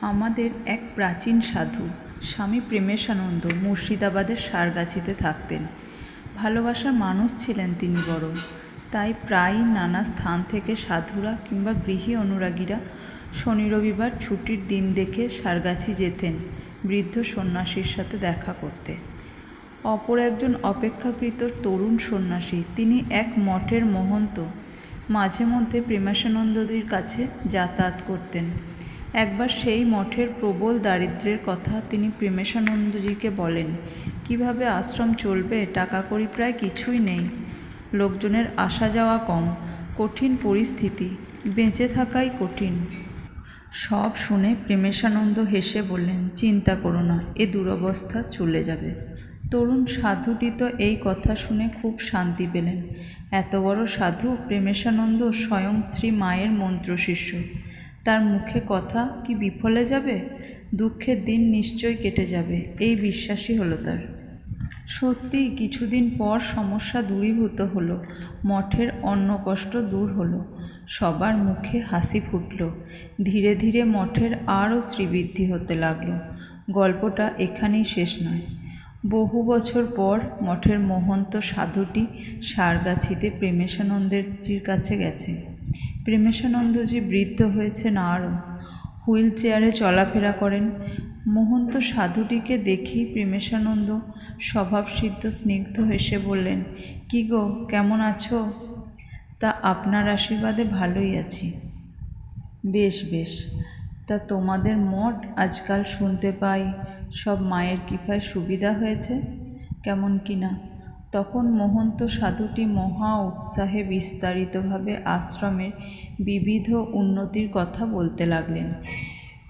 আমাদের এক প্রাচীন সাধু, স্বামী প্রেমেশানন্দ মুর্শিদাবাদের সারগাছিতে থাকতেন। ভালোবাসার মানুষ ছিলেন তিনি বড় তাই প্রায়ই নানা স্থান থেকে সাধুরা কিংবা গৃহী অনুরাগীরা শনি রবিবার ছুটির দিন দেখে সারগাছি যেতেন, বৃদ্ধ সন্ন্যাসীর সাথে দেখা করতে। অপর একজন অপেক্ষাকৃত তরুণ সন্ন্যাসী, তিনি এক মঠের মহন্ত। মাঝে মধ্যে প্রেমাসানন্দজির কাছে যাতায়াত করতেন। একবার সেই মঠের প্রবল দারিদ্র্যের কথা তিনি প্রেমেশানন্দজিকে বলেন, কীভাবে আশ্রম চলবে? টাকা কড়ি প্রায় কিছুই নেই। লোকজনের আসা যাওয়া কম, কঠিন পরিস্থিতি, বেঁচে থাকাই কঠিন সব শুনে প্রেমেশানন্দ হেসে বললেন, চিন্তা করো না, এ দুরবস্থা চলে যাবে তরুণ সাধুটি তো এই কথা শুনে খুব শান্তি পেলেন। এত বড় সাধু প্রেমেশানন্দ স্বয়ং শ্রী মায়ের মন্ত্রশিষ্য। তার মুখে কথা কি বিফলে যাবে? দুঃখের দিন নিশ্চয় কেটে যাবে, এই বিশ্বাসই হলো তার। সত্যিই কিছুদিন পর সমস্যা দূরীভূত হলো, মঠের অন্ন কষ্ট দূর হলো, সবার মুখে হাসি ফুটল, ধীরে ধীরে মঠের আরও শ্রীবৃদ্ধি হতে লাগল। গল্পটা এখানেই শেষ নয়। বহু বছর পর মঠের মহন্ত সাধুটি সারগাছিতে প্রেমেশানন্দজির কাছে গেছে। প্রেমেশানন্দজি বৃদ্ধ হয়েছেন আরও। হুইল চেয়ারে চলাফেরা করেন। মহন্ত সাধুটিকে দেখেই প্রেমেশানন্দ স্বভাবসিদ্ধ স্নিগ্ধ হেসে বললেন, কী গো, কেমন আছো? তা আপনার আশীর্বাদে ভালোই আছি। বেশ বেশ। তা তোমাদের মঠ আজকাল শুনতে পাই, সব মায়ের কৃপায় সুবিধা হয়েছে? কেমন কি না? তখন মহন্ত সাধুটি মহা উৎসাহে বিস্তারিতভাবে আশ্রমের বিবিধ উন্নতির কথা বলতে লাগলেন।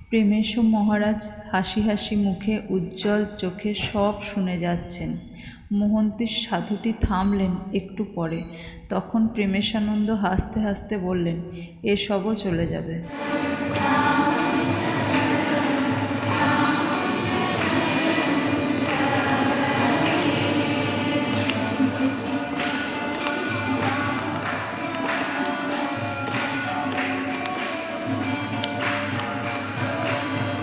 প্রেমেশ মহারাজ হাসি হাসি মুখে উজ্জ্বল চোখে সব শুনে যাচ্ছেন। মোহন্তির সাধুটি থামলেন একটু পরে। তখন প্রেমেশানন্দ হাসতে হাসতে বললেন এসবও চলে যাবে।